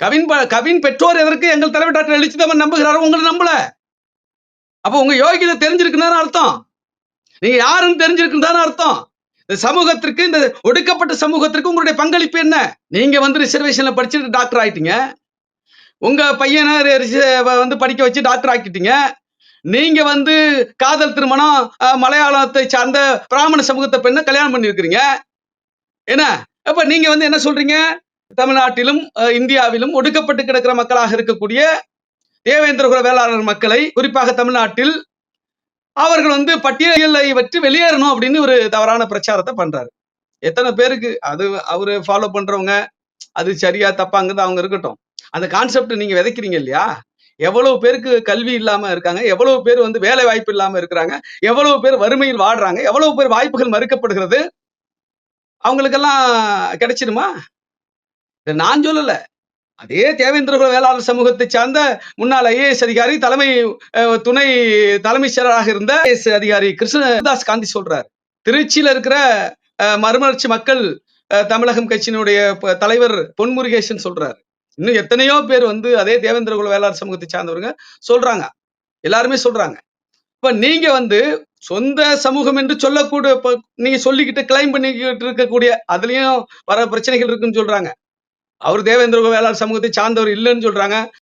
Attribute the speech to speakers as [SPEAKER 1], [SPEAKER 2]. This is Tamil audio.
[SPEAKER 1] கவின் ப- கவின் பெற்றோர் எதற்கு எங்கள் தலைவர் டாக்டர் எழுச்சிதமன் நம்புகிறாரோ உங்களை நம்பல. அப்போ உங்க யோகிதை தெரிஞ்சிருக்குன்னு அர்த்தம்? நீங்க யாருன்னு தெரிஞ்சிருக்குன்னு அர்த்தம்? இந்த சமூகத்திற்கு இந்த ஒடுக்கப்பட்ட சமூகத்திற்கு உங்களுடைய பங்களிப்பு என்ன? நீங்க வந்து ரிசர்வேஷன்ல படிச்சுட்டு டாக்டர் ஆயிட்டீங்க. உங்க பையனை வந்து படிக்க வச்சு டாக்டர் ஆக்கிட்டீங்க. நீங்க வந்து காதல் திருமணம் மலையாளத்தை சார்ந்த பிராமண சமூகத்தை பெண்ணை கல்யாணம் பண்ணிருக்கிறீங்க என்ன? அப்ப நீங்க வந்து என்ன சொல்றீங்க? தமிழ்நாட்டிலும் அஹ், இந்தியாவிலும் ஒடுக்கப்பட்டு கிடக்கிற மக்களாக இருக்கக்கூடிய தேவேந்திரகுல வேளாளர் மக்களை குறிப்பாக தமிழ்நாட்டில் அவர்கள் வந்து பட்டியலை வச்சு வெளியேறணும் அப்படின்னு ஒரு தவறான பிரச்சாரத்தை பண்றாரு. எத்தனை பேருக்கு அது அவரு ஃபாலோ பண்றவங்க அது சரியா தப்பாங்கிறது அவங்க இருக்கட்டும். அந்த கான்செப்ட் நீங்க விதைக்கிறீங்க இல்லையா? எவ்வளவு பேருக்கு கல்வி இல்லாம இருக்காங்க எவ்வளவு பேர் வந்து வேலை வாய்ப்பு இல்லாம இருக்கிறாங்க எவ்வளவு பேர் வறுமையில் வாடுறாங்க எவ்வளவு பேர் வாய்ப்புகள் மறுக்கப்படுகிறது அவங்களுக்கெல்லாம் கிடைச்சிடுமா? இதை நான் சொல்லல. அதே தேவேந்திரகுல வேளாளர் சமூகத்தை சார்ந்த முன்னாள் ஐஏஎஸ் அதிகாரி தலைமை துணை தலைமை செயலராக இருந்த ஐஏஎஸ் அதிகாரி கிருஷ்ணதாஸ் காந்தி சொல்றார். திருச்சியில இருக்கிற அஹ், மறுமலர்ச்சி மக்கள் தமிழகம் கட்சியினுடைய தலைவர் பொன்முருகேசன் சொல்றாரு. இன்னும் எத்தனையோ பேர் வந்து அதே தேவேந்திரகுல வேளாளர் சமூகத்தை சார்ந்தவங்க சொல்றாங்க. எல்லாருமே சொல்றாங்க. இப்ப நீங்க வந்து சொந்த சமூகம் என்று சொல்லக்கூடிய நீங்க சொல்லிக்கிட்டு கிளைம் பண்ணிக்கிட்டு இருக்கக்கூடிய அதுலயும் வர பிரச்சனைகள் இருக்குன்னு சொல்றாங்க. அவர் தேவேந்திர வேளாளர் சமூகத்தை சார்ந்தவர் இல்லைன்னு சொல்றாங்க.